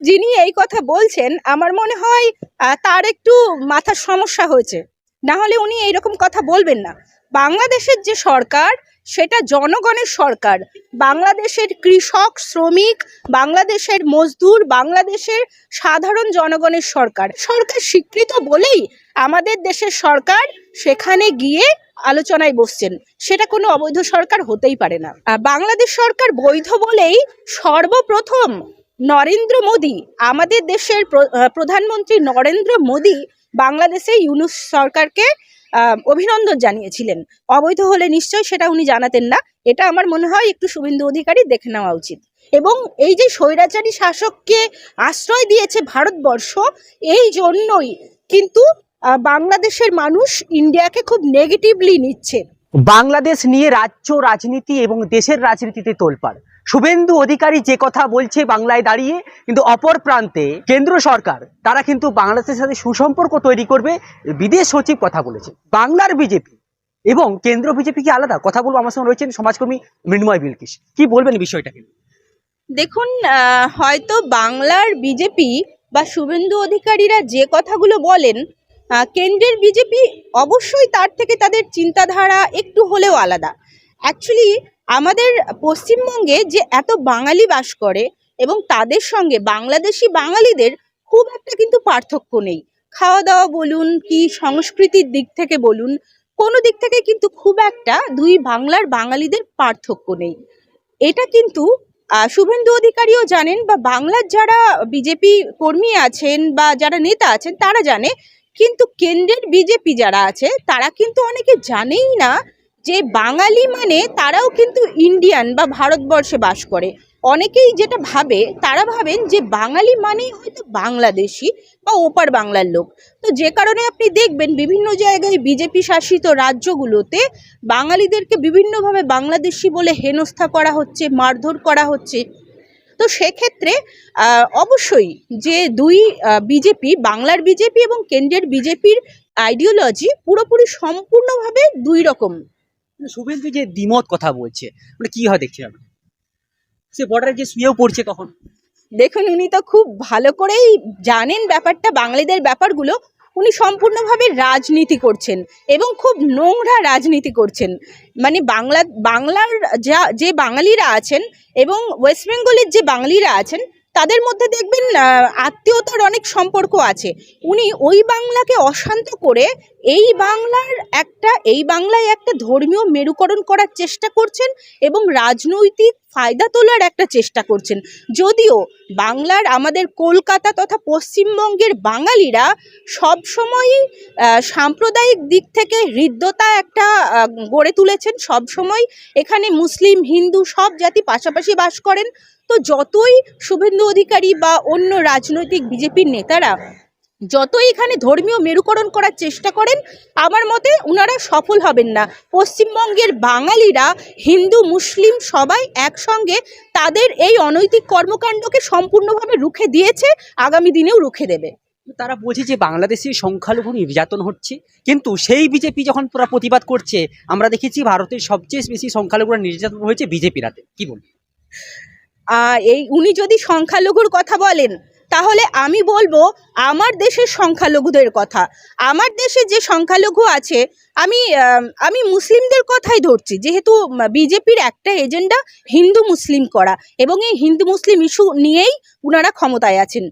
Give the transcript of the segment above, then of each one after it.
যিনি এই কথা বলছেন, আমার মনে হয় তার একটু মাথার সমস্যা হয়েছে। না হলে উনি এইরকম কথা বলবেন না। বাংলাদেশের যে সরকার, সেটা জনগণের সরকার। বাংলাদেশের কৃষক, শ্রমিক, বাংলাদেশের মজদুর, বাংলাদেশের সাধারণ জনগণের সরকার। সরকার স্বীকৃত বলেই আমাদের দেশের সরকার সেখানে গিয়ে আলোচনায় বসছেন। সেটা কোনো অবৈধ সরকার হতেই পারে না। বাংলাদেশ সরকার বৈধ বলেই সর্বপ্রথম নরেন্দ্র মোদী, আমাদের দেশের প্রধানমন্ত্রী নরেন্দ্র মোদী বাংলাদেশে ইউনুস সরকারকে অভিনন্দন জানিয়েছিলেন। অবৈধ হলে নিশ্চয়ই সেটা উনি জানাতেন না। এটা আমার মনে হয় একটু শুভেন্দু অধিকারী দেখে নেওয়া উচিত। এবং এই যে স্বৈরাচারী শাসককে আশ্রয় দিয়েছে ভারতবর্ষ, এই জন্যই কিন্তু বাংলাদেশের মানুষ ইন্ডিয়াকে খুব নেগেটিভলি নিচ্ছে। বাংলাদেশ নিয়ে রাজ্য, রাজনীতি এবং দেশের রাজনীতিতে তোলপাড়। শুভেন্দু অধিকারী যে কথা বলছে বাংলায় দাঁড়িয়ে, কিন্তু অপর প্রান্তে কেন্দ্র সরকার, তারা কিন্তু বাংলাদেশের সাথে সুসম্পর্ক তৈরি করবে, বিদেশ সচিব কথা বলেছে। বাংলার বিজেপি এবং কেন্দ্র বিজেপি কি আলাদা? কথা বলব, আমার সঙ্গে রয়েছেন সমাজকর্মী মৃন্ময় বিলকিস কি বলবেন বিষয়টাকে দেখুন হয়তো বাংলার বিজেপি বা শুভেন্দু অধিকারীরা যে কথাগুলো বলেন কেন্দ্রের বিজেপি অবশ্যই তার থেকে তাদের চিন্তাধারা একটু হলেও আলাদা। অ্যাকচুয়ালি আমাদের পশ্চিমবঙ্গে যে এত বাঙালি বাস করে এবং তাদের সঙ্গে বাংলাদেশি বাঙালিদের খুব একটা কিন্তু পার্থক্য নেই। খাওয়া দাওয়া বলুন কি সংস্কৃতির দিক থেকে বলুন, কোনো দিক থেকে কিন্তু খুব একটা দুই বাংলার বাঙালিদের পার্থক্য নেই। এটা কিন্তু শুভেন্দু অধিকারীও জানেন বা বাংলার যারা বিজেপি কর্মী আছেন বা যারা নেতা আছেন তারা জানে, কিন্তু কেন্দ্রের বিজেপি যারা আছে তারা কিন্তু অনেকে জানেই না যে বাঙালি মানে তারাও কিন্তু ইন্ডিয়ান বা ভারতবর্ষে বাস করে। অনেকেই যেটা ভাবে, তারা ভাবেন যে বাঙালি মানেই হয়তো বাংলাদেশি বা ওপার বাংলার লোক। তো যে কারণে আপনি দেখবেন বিভিন্ন জায়গায় বিজেপি শাসিত রাজ্যগুলোতে বাঙালিদেরকে বিভিন্নভাবে বাংলাদেশি বলে হেনস্থা করা হচ্ছে, মারধর করা হচ্ছে। তো সেক্ষেত্রে অবশ্যই যে দুই বিজেপি বাংলার বিজেপি এবং কেন্দ্রের বিজেপির আইডিওলজি পুরোপুরি সম্পূর্ণভাবে দুই রকম। শুভেন্দু যে দ্বিমত কথা বলছে মানে কি হয় দেখছি আপনি সে বর্ডারে যে শুয়েও পড়ছে তখন দেখুন, উনি তো খুব ভালো করেই জানেন ব্যাপারটা, বাঙালিদের ব্যাপারগুলো। উনি সম্পূর্ণভাবে রাজনীতি করছেন এবং খুব নোংরা রাজনীতি করছেন। মানে বাংলা, বাংলার যা, যে বাঙালিরা আছেন এবং ওয়েস্ট বেঙ্গলের যে বাঙালিরা আছেন তাদের মধ্যে দেখবেন আত্মীয়তার অনেক সম্পর্ক আছে। উনি ওই বাংলাকে অশান্ত করে এই বাংলার একটা, এই বাংলায় একটা ধর্মীয় মেরুকরণ করার চেষ্টা করছেন এবং রাজনৈতিক ফায়দা তোলার একটা চেষ্টা করছেন। যদিও বাংলার আমাদের কলকাতা তথা পশ্চিমবঙ্গের বাঙালিরা সবসময়ই সাম্প্রদায়িক দিক থেকে হৃদ্যতা একটা গড়ে তুলেছেন। সবসময় এখানে মুসলিম, হিন্দু সব জাতি পাশাপাশি বাস করেন। তো যতই শুভেন্দু অধিকারী বা অন্য রাজনৈতিক বিজেপির নেতারা যতই এখানে ধর্মীয় মেরুকরণ করার চেষ্টা করেন, আমার মতে ওনারা সফল হবেন না। পশ্চিমবঙ্গের বাঙালিরা, হিন্দু, মুসলিম সবাই একসঙ্গে তাদের এই অনৈতিক কর্মকাণ্ডকে সম্পূর্ণভাবে রুখে দিয়েছে, আগামী দিনেও রুখে দেবে। তারা বলছে যে বাংলাদেশে সংখ্যালঘু নির্যাতন হচ্ছে, কিন্তু সেই বিজেপি যখন পুরা প্রতিবাদ করছে, আমরা দেখেছি ভারতের সবচেয়ে বেশি সংখ্যালঘুরা নির্যাতন হয়েছে বিজেপিরাতে কি বলব? এই উনি যদি সংখ্যালঘুর কথা বলেন, তাহলে আমি বলব আমার দেশের সংখ্যালঘুদের কথা। আমার দেশে যে সংখ্যালঘু আছে, আমি আমি মুসলিমদের কথাই ধরছি। যেহেতু বিজেপির একটা এজেন্ডা হিন্দু মুসলিম করা, এবং এই হিন্দু মুসলিম ইস্যু নিয়েই ওনারা ক্ষমতায় আছেন।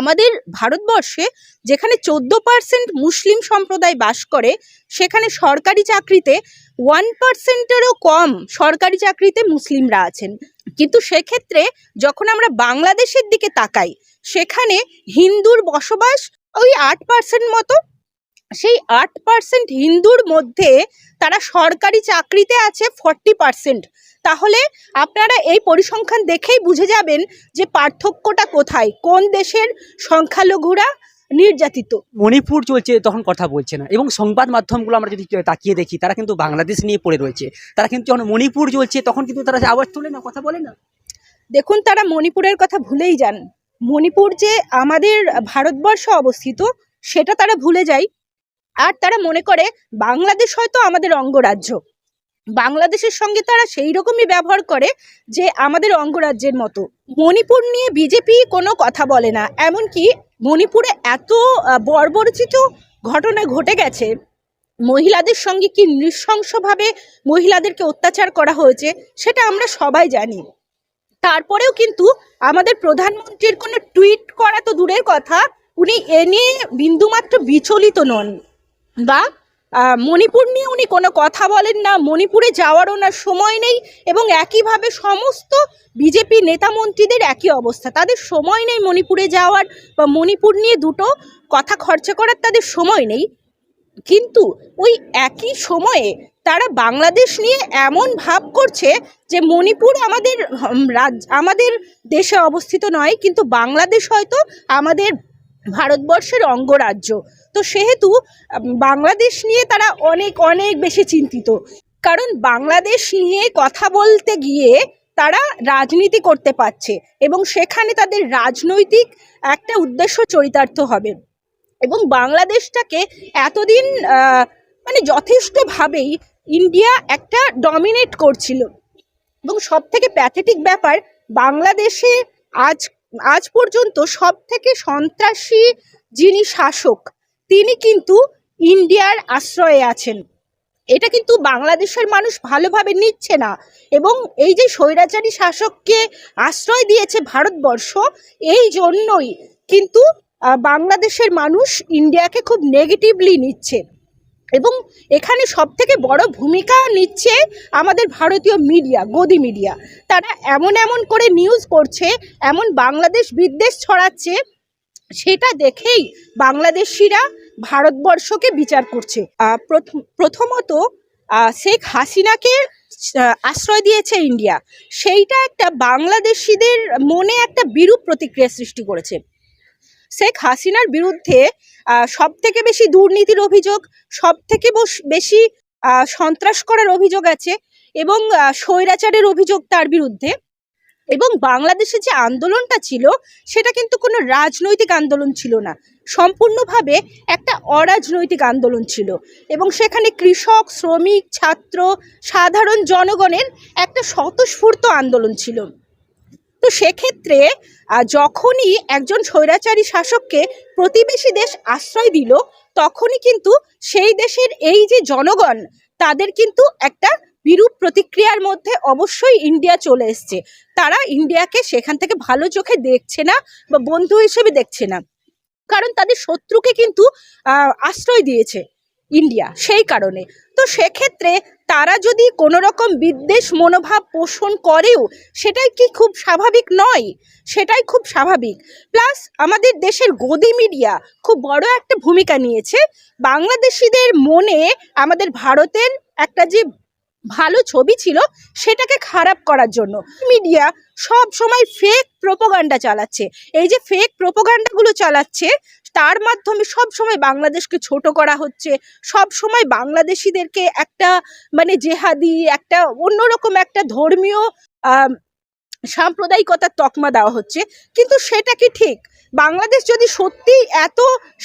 আমাদের ভারতবর্ষে যেখানে চোদ্দ পার্সেন্ট মুসলিম সম্প্রদায় বাস করে, সেখানে সরকারি চাকরিতে ওয়ান পার্সেন্টেরও কম সরকারি চাকরিতে মুসলিমরা আছেন। কিন্তু সেক্ষেত্রে যখন আমরা বাংলাদেশের দিকে তাকাই, সেখানে হিন্দুর বসবাস ওই আট পার্সেন্ট মতো। সেই আট পার্সেন্ট হিন্দুর মধ্যে তারা সরকারি চাকরিতে আছে ফর্টি পার্সেন্ট তাহলে আপনারা এই পরিসংখ্যান দেখেই বুঝে যাবেন যে পার্থক্যটা কোথায়, কোন দেশের সংখ্যালঘুরা নির্যাতিত। মণিপুর চলছে তখন কথা বলছে না। এবং সংবাদ মাধ্যমগুলো আমরা যদি তাকিয়ে দেখি তারা কিন্তু বাংলাদেশ নিয়ে পড়ে রয়েছে। তারা কিন্তু যখন মণিপুর চলছে তখন কিন্তু তারা আওয়াজ তোলে না কথা বলে না। দেখুন তারা মণিপুরের কথা ভুলেই যান। মণিপুর যে আমাদের ভারতবর্ষে অবস্থিত সেটা তারা ভুলে যায়। আর তারা মনে করে বাংলাদেশ হয়তো আমাদের অঙ্গরাজ্য। বাংলাদেশের সঙ্গে তারা সেই রকমই ব্যবহার করে যে আমাদের অঙ্গরাজ্যের মতো। মণিপুর নিয়ে বিজেপি কোনো কথা বলে না। এমনকি মণিপুরে এত বর্বরচিত ঘটনা ঘটে গেছে, মহিলাদের সঙ্গে কি নৃশংসভাবে মহিলাদেরকে অত্যাচার করা হয়েছে, সেটা আমরা সবাই জানি। তারপরেও কিন্তু আমাদের প্রধানমন্ত্রীর কোনো টুইট করা তো দূরের কথা, উনি এ নিয়ে বিন্দুমাত্র বিচলিত নন, বা মণিপুর নিয়ে উনি কোনো কথা বলেন না, মণিপুরে যাওয়ারও না সময় নেই এবং একইভাবে সমস্ত বিজেপি নেতা মন্ত্রীদের একই অবস্থা। তাদের সময় নেই মণিপুরে যাওয়ার বা মণিপুর নিয়ে দুটো কথা খরচা করার তাদের সময় নেই। কিন্তু ওই একই সময়ে তারা বাংলাদেশ নিয়ে এমন ভাব করছে যে মণিপুর আমাদের রাজ আমাদের দেশে অবস্থিত নয়, কিন্তু বাংলাদেশ হয়তো আমাদের ভারতবর্ষের অঙ্গরাজ্য। তো সেহেতু বাংলাদেশ নিয়ে তারা অনেক অনেক বেশি চিন্তিত। কারণ বাংলাদেশ নিয়ে কথা বলতে গিয়ে তারা রাজনীতি করতে পারছে এবং সেখানে তাদের রাজনৈতিক একটা উদ্দেশ্য চরিতার্থ হবে। এবং বাংলাদেশটাকে এতদিন মানে যথেষ্টভাবেই ইন্ডিয়া একটা ডমিনেট করছিল। এবং সব থেকে প্যাথেটিক ব্যাপার, বাংলাদেশে আজ আজ পর্যন্ত সব থেকে সন্ত্রাসী যিনি শাসক তিনি কিন্তু ইন্ডিয়ার আশ্রয়ে আছেন। এটা কিন্তু বাংলাদেশের মানুষ ভালোভাবে নিচ্ছে না এবং এই যে স্বৈরাচারী শাসককে আশ্রয় দিয়েছে ভারতবর্ষ, এই জন্যই কিন্তু বাংলাদেশের মানুষ ইন্ডিয়াকে খুব নেগেটিভলি নিচ্ছে এবং এখানে সব থেকে বড় ভূমিকা নিচ্ছে আমাদের ভারতীয় মিডিয়া, গদি মিডিয়া। তারা এমন এমন করে নিউজ করছে, এমন বাংলাদেশ বিদ্বেষ ছড়াচ্ছে সেটা দেখেই বাংলাদেশিরা ভারতবর্ষকে বিচার করছে। প্রথম- প্রথমত শেখ হাসিনাকে আশ্রয় দিয়েছে ইন্ডিয়া। সেইটা একটা বাংলাদেশিদের মনে একটা বিরূপ প্রতিক্রিয়া সৃষ্টি করেছে। শেখ হাসিনার বিরুদ্ধে সব থেকে বেশি দুর্নীতির অভিযোগ সব থেকে বেশি সন্ত্রাস করার অভিযোগ আছে এবং স্বৈরাচারের অভিযোগ তার বিরুদ্ধে। এবং বাংলাদেশে যে আন্দোলনটা ছিল, সেটা কিন্তু কোনো রাজনৈতিক আন্দোলন ছিল না। সম্পূর্ণভাবে একটা অরাজনৈতিক আন্দোলন ছিল এবং সেখানে কৃষক, শ্রমিক, ছাত্র, সাধারণ জনগণের একটা স্বতঃস্ফূর্ত আন্দোলন ছিল। তো সেক্ষেত্রে যখনই একজন স্বৈরাচারী শাসককে প্রতিবেশী দেশ আশ্রয় দিল, তখনই কিন্তু সেই দেশের এই যে জনগণ, তাদের কিন্তু একটা বিরূপ প্রতিক্রিয়ার মধ্যে অবশ্যই ইন্ডিয়া চলে এসছে। তারা ইন্ডিয়াকে সেখান থেকে ভালো চোখে দেখছে না বা বন্ধু হিসেবে দেখছে না। কারণ তাদের শত্রুকে কিন্তু আশ্রয় দিয়েছে ইন্ডিয়া সেই কারণে। তো সেক্ষেত্রে তারা যদি কোনো রকম বিদ্বেষ মনোভাব পোষণ করেও, সেটাই কি খুব স্বাভাবিক নয়? সেটাই খুব স্বাভাবিক। প্লাস আমাদের দেশের গদি মিডিয়া খুব বড় একটা ভূমিকা নিয়েছে। বাংলাদেশিদের মনে আমাদের ভারতের একটা যে ভালো ছবি ছিল সেটাকে খারাপ করার জন্য। মিডিয়া সব সময় ফেক প্রোপাগান্ডা চালাচ্ছে। এই যে ফেক প্রোপাগান্ডাগুলো চালাচ্ছে, তার মাধ্যমে সব সময় বাংলাদেশকে ছোট করা হচ্ছে, সব সময় বাংলাদেশিদেরকে একটা মানে জেহাদি, একটা অন্যরকম একটা ধর্মীয় সাম্প্রদায়িকতার তকমা দেওয়া হচ্ছে। কিন্তু সেটা কি ঠিক? বাংলাদেশ যদি সত্যি এত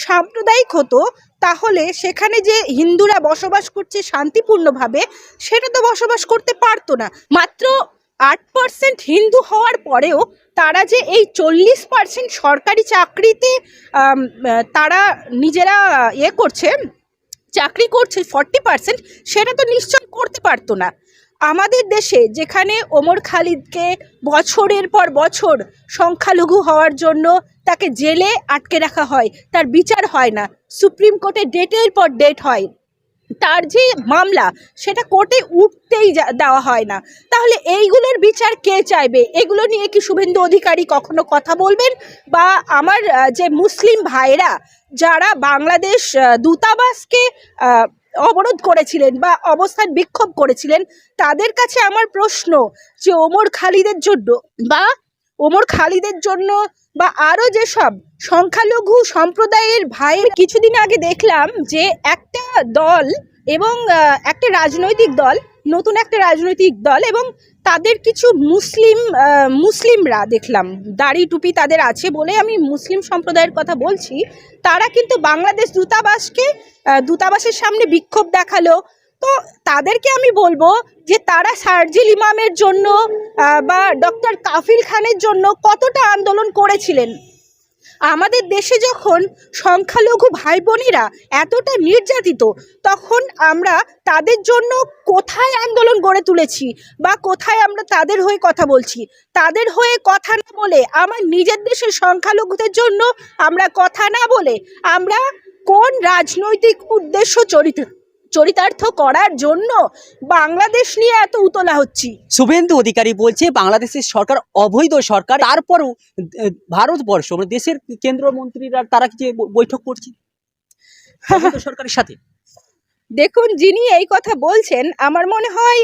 সাম্প্রদায়িক হতো, তাহলে সেখানে যে হিন্দুরা বসবাস করছে শান্তিপূর্ণভাবে, সেটা তো বসবাস করতে পারতো না। মাত্র আট পার্সেন্ট হিন্দু হওয়ার পরেও তারা যে এই চল্লিশ পার্সেন্ট সরকারি চাকরিতে তারা নিজেরা ইয়ে করছে, চাকরি করছে ফর্টি পার্সেন্ট সেটা তো নিশ্চয় করতে পারতো না। আমাদের দেশে যেখানে ওমর খালিদকে বছরের পর বছর সংখ্যালঘু হওয়ার জন্য তাকে জেলে আটকে রাখা হয়, তার বিচার হয় না। সুপ্রিম কোর্টে ডেটের পর ডেট হয়। তার যে মামলা, সেটা কোর্টে উঠতেই দেওয়া হয় না। তাহলে এইগুলোর বিচার কে চাইবে? এগুলো নিয়ে কি শুভেন্দু অধিকারী কখনো কথা বলবেন? বা আমার যে মুসলিম ভাইরা, যারা বাংলাদেশ দূতাবাসকে অবরোধ করেছিলেন বা অবস্থান বিক্ষোভ করেছিলেন, তাদের কাছে আমার প্রশ্ন যে ওমর খালিদের জন্য বা ওমর খালিদের জন্য বা আরও যেসব সংখ্যালঘু সম্প্রদায়ের ভাইয়ের কিছুদিন আগে দেখলাম যে একটা দল এবং একটা রাজনৈতিক দল, নতুন একটা রাজনৈতিক দল এবং তাদের কিছু মুসলিম মুসলিমরা দেখলাম। দাড়ি টুপি তাদের আছে বলে আমি মুসলিম সম্প্রদায়ের কথা বলছি। তারা কিন্তু বাংলাদেশ দূতাবাসকে দূতাবাসের সামনে বিক্ষোভ দেখাল। তো তাদেরকে আমি বলব যে তারা সার্জিল ইমামের জন্য বা ডক্টর কাফিল খানের জন্য কতটা আন্দোলন করেছিলেন। আমাদের দেশে যখন সংখ্যালঘু ভাই বোনেরা এতটা নির্যাতিত, তখন আমরা তাদের জন্য কোথায় আন্দোলন গড়ে তুলেছি বা কোথায় আমরা তাদের হয়ে কথা বলছি? তাদের হয়ে কথা না বলে আমার নিজের দেশের সংখ্যালঘুদের জন্য আমরা কথা না বলে আমরা কোন রাজনৈতিক উদ্দেশ্য চরিত চরিতার্থ করার জন্য বাংলাদেশ নিয়ে এত উতলা হচ্ছি। শুভেন্দু অধিকারী বলছে বাংলাদেশের সরকার অবৈধ সরকার তারপরও ভারতবর্ষ মানে দেশের কেন্দ্রমন্ত্রীরা তারা কি বৈঠক করছে? সরকারের সাথে? দেখুন যিনি এই কথা বলছেন আমার মনে হয়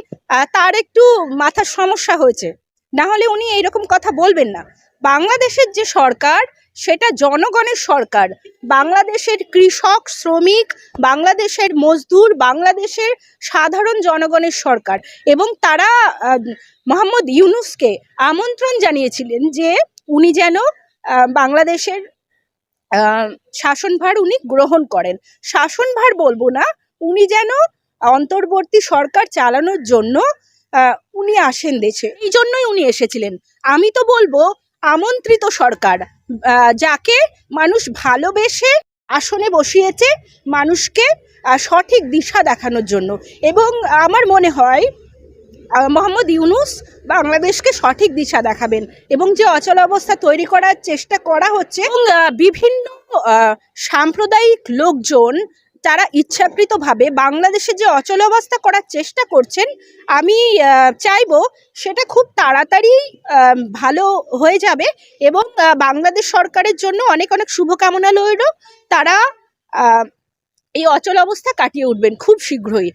তার একটু মাথার সমস্যা হয়েছে। না হলে উনি এইরকম কথা বলবেন না। বাংলাদেশের যে সরকার সেটা জনগণের সরকার। বাংলাদেশের কৃষক, শ্রমিক, বাংলাদেশের মজদুর, বাংলাদেশের সাধারণ জনগণের সরকার এবং তারা মোহাম্মদ ইউনুসকে আমন্ত্রণ জানিয়েছিলেন যে উনি যেন বাংলাদেশের শাসনভার উনি গ্রহণ করেন। শাসনভার বলব না, উনি যেন অন্তর্বর্তী সরকার চালানোর জন্য উনি আসেন দেশে। এই জন্যই উনি এসেছিলেন। আমি তো বলব, আমন্ত্রিত সরকার। যাকে মানুষ ভালোবেসে আসনে বসিয়েছে মানুষকে সঠিক দিশা দেখানোর জন্য। এবং আমার মনে হয় মোহাম্মদ ইউনুস বাংলাদেশকে সঠিক দিশা দেখাবেন এবং যে অচল অবস্থা তৈরি করার চেষ্টা করা হচ্ছে বিভিন্ন সাম্প্রদায়িক লোকজন তারা ইচ্ছাকৃতভাবে বাংলাদেশে যে অচল অবস্থা করার চেষ্টা করছেন, আমি চাইব সেটা খুব তাড়াতাড়ি ভালো হয়ে যাবে এবং বাংলাদেশ সরকারের জন্য অনেক অনেক শুভকামনা রইল। তারা এই অচল অবস্থা কাটিয়ে উঠবেন খুব শীঘ্রই।